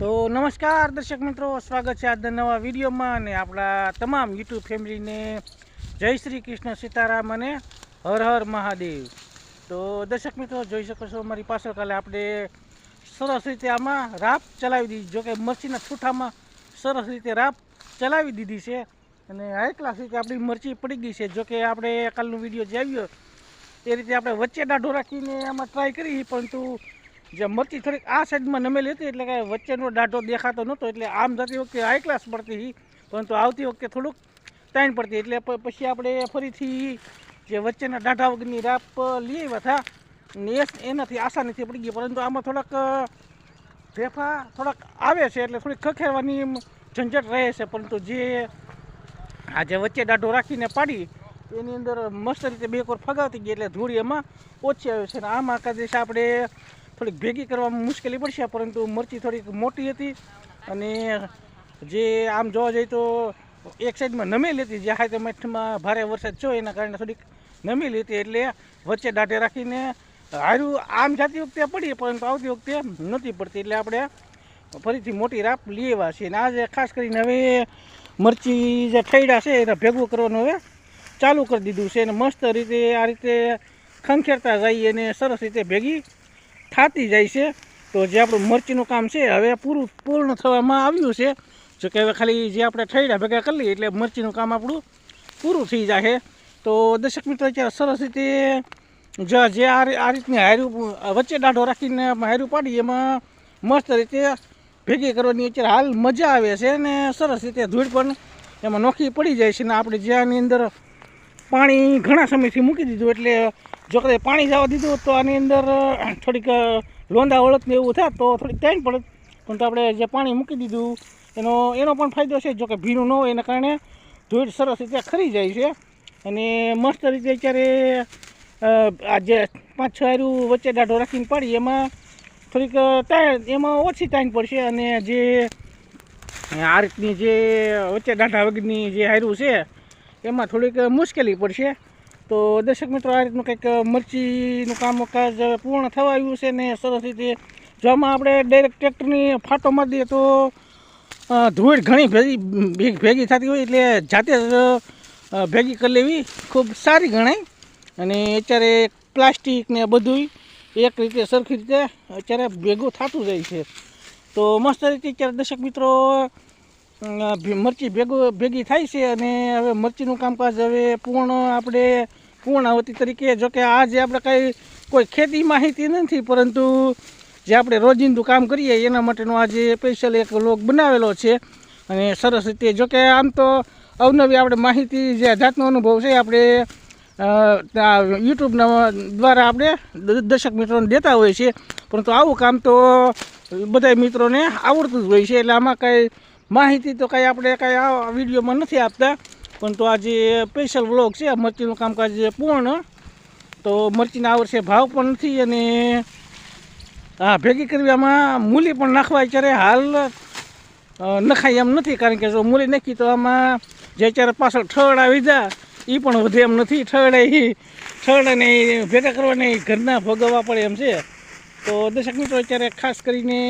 તો નમસ્કાર દર્શક મિત્રો, સ્વાગત છે આજના નવા વિડીયોમાં અને આપણા તમામ યુટ્યુબ ફેમિલીને જય શ્રી કૃષ્ણ સીતારામ અને હર હર મહાદેવ. તો દર્શક મિત્રો, જોઈ શકો છો મારી પાછળ કાલે આપણે સરસ રીતે આમાં રાપ ચલાવી દીધી. જોકે મરચીના છૂઠામાં સરસ રીતે રાપ ચલાવી દીધી છે અને હાઈ ક્લાસ રીતે આપણી મરચી પડી ગઈ છે. જોકે આપણે કાલનો વીડિયો જે આવ્યો એ રીતે આપણે વચ્ચે દાઢો રાખીને આમાં ટ્રાય કરી, પરંતુ જે મરચી થોડીક આ સાઈડમાં નમેલી હતી એટલે કે વચ્ચેનો દાઢો દેખાતો નહોતો, એટલે આમ જતી વખતે હાઈ ક્લાસ પડતી હતી, પરંતુ આવતી વખતે થોડુંક ટાઈમ પડતી એટલે પછી આપણે ફરીથી જે વચ્ચેના દાઢા વગરની રાપ લઈ આવ્યા હતા. ને એનાથી આસાનીથી પડી ગઈ, પરંતુ આમાં થોડાક ફેફા થોડાક આવે છે, એટલે થોડીક ખખેરવાની ઝંઝટ રહે છે. પરંતુ જે આ જે વચ્ચે દાઢો રાખીને પાડી, એની અંદર મસ્ત રીતે બે કોર ફગાવતી ગઈ, એટલે ધૂળ એમાં ઓછી આવે છે. અને આમાં કદાચ આપણે થોડીક ભેગી કરવામાં મુશ્કેલી પડશે, પરંતુ મરચી થોડીક મોટી હતી અને જે આમ જોવા જઈએ તો એક સાઈડમાં નમેલી હતી, જે હાથે મઠમાં ભારે વરસાદ થયો, એના કારણે થોડીક નમેલી હતી. એટલે વચ્ચે દાઢે રાખીને હારું, આમ જતી વખતે પડીએ, પરંતુ આવતી વખતે નથી પડતી. એટલે આપણે ફરીથી મોટી રાપ લેવા છીએ અને આજે ખાસ કરીને હવે મરચી જે ખૈડા છે, એને ભેગું કરવાનું હવે ચાલુ કરી દીધું છે. અને મસ્ત રીતે આ રીતે ખંખેરતા જઈએ અને સરસ રીતે ભેગી થતી જાય છે. તો જે આપણું મરચીનું કામ છે, હવે પૂરું પૂર્ણ થવામાં આવ્યું છે. જો કે હવે ખાલી જે આપણે ઠૈડા ભેગા કરી લઈએ એટલે મરચીનું કામ આપણું પૂરું થઈ જાય તો દર્શક મિત્રો, અત્યારે સરસ રીતે જ જે આ રીતની હાર્યું વચ્ચે દાઢો રાખીને હાર્યું પાડી એમાં મસ્ત રીતે ભેગી કરવાની અત્યારે હાલ મજા આવે છે અને સરસ રીતે ધૂળ પણ એમાં નોખી પડી જાય છે ને આપણે જે આની અંદર પાણી ઘણા સમયથી મૂકી દીધું એટલે જો કદાચ પાણી જવા દીધું તો આની અંદર થોડીક લોંદા ઓળખને એવું થાય તો થોડીક ટાઈમ પડે પણ તો આપણે જે પાણી મૂકી દીધું, એનો એનો પણ ફાયદો છે. જો કે ભીનું ન હોય એના કારણે ધૂળ સરસ રીતે ખરી જાય છે. અને મસ્ત રીતે અત્યારે આ જે પાંચ છ આરું વચ્ચે દાઢો રાખીને પાડી એમાં થોડીક ટાઈમ એમાં ઓછી ટાઈમ પડશે. અને જે, આ રીતની જે વચ્ચે દાઢા વગરની જે હાર્યું છે એમાં થોડીક મુશ્કેલી પડશે. તો દર્શક મિત્રો, આ રીતનું કંઈક મરચીનું કામકાજ પૂર્ણ થવા આવ્યું છે ને સરસ રીતે. જો આમાં આપણે ડાયરેક્ટ ટ્રેક્ટરની ફાટો મારી દઈએ તો ધૂળ ઘણી ભેગી, ભેગ- થતી હોય એટલે જાતે જ ભેગી કરી લેવી ખૂબ સારી ગણાય. અને અત્યારે પ્લાસ્ટિક ને બધું એક રીતે સરખી રીતે અત્યારે ભેગું થતું જાય છે. તો મસ્ત રીતે અત્યારે દર્શક મિત્રો મરચી ભેગું ભેગી થાય છે અને હવે મરચીનું કામકાજ હવે પૂર્ણ આપણે પૂર્ણાવતી તરીકે જો કે આ જે આપણે કંઈ કોઈ ખેતી માહિતી નથી, પરંતુ જે આપણે રોજિંદું કામ કરીએ, એના માટેનો આજે સ્પેશિયલ એક લોક બનાવેલો છે. અને સરસ રીતે જો કે આમ તો અવનવી આપણે માહિતી જે જાતનો અનુભવ છે, આપણે યુટ્યુબના દ્વારા આપણે દર્શક મિત્રોને દેતા હોઈએ છીએ. પરંતુ આવું કામ તો બધા મિત્રોને આવડતું જ હોય છે, એટલે આમાં કાંઈ માહિતી તો કાંઈ આપણે કાંઈ આ વિડીયોમાં નથી આપતા, પણ આ જે સ્પેશિયલ વ્લોગ છે મરચીનું કામકાજ પૂર્ણ, તો મરચીના આ વર્ષે ભાવ પણ નથી અને હા ભેગી કરવી આમાં મૂલી પણ નાખવા અત્યારે હાલ નખાય એમ નથી, કારણ કે જો મૂલી નાખી તો આમાં જે અત્યારે પાછળ ઠળ આવી જા એ પણ વધે એમ નથી. ઠળે ઈ ઠળને ભેગા કરવાને ઘરના ભોગવવા પડે એમ છે. તો દર્શક મિત્રો, અત્યારે ખાસ કરીને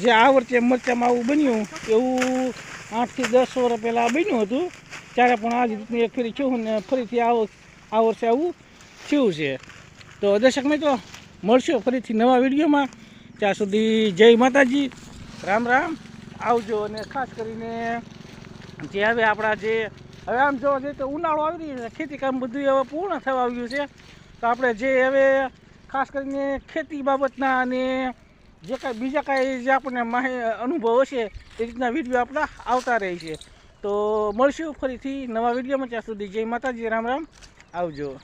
જે આ વર્ષે મરચામાં આવું બન્યું એવું આઠથી દસ વર્ષ પહેલાં બન્યું હતું. ત્યારે પણ આ જ રીતની એક ફેરી થયું ને ફરીથી આ આ વર્ષે આવું થયું છે. તો દર્શક મિત્રો, મળશું ફરીથી નવા વિડીયોમાં. ત્યાં સુધી જય માતાજી. રામ રામ. આવજો અને ખાસ કરીને જે હવે આપણા જે હવે આમ જોવા જઈએ તો ઉનાળો આવી રહ્યો છે. ખેતી કામ બધું હવે પૂર્ણ થવા આવ્યું છે. તો આપણે જે હવે ખાસ કરીને ખેતી બાબતના અને જે કાંઈ, બીજા કાંઈ જે આપણને માહિ અનુભવ હશે, એ રીતના વીડિયો આપણા આવતા રહે છે. તો મળશું ફરીથી નવા વિડીયોમાં, ત્યાં સુધી જય માતાજી, રામ રામ. આવજો.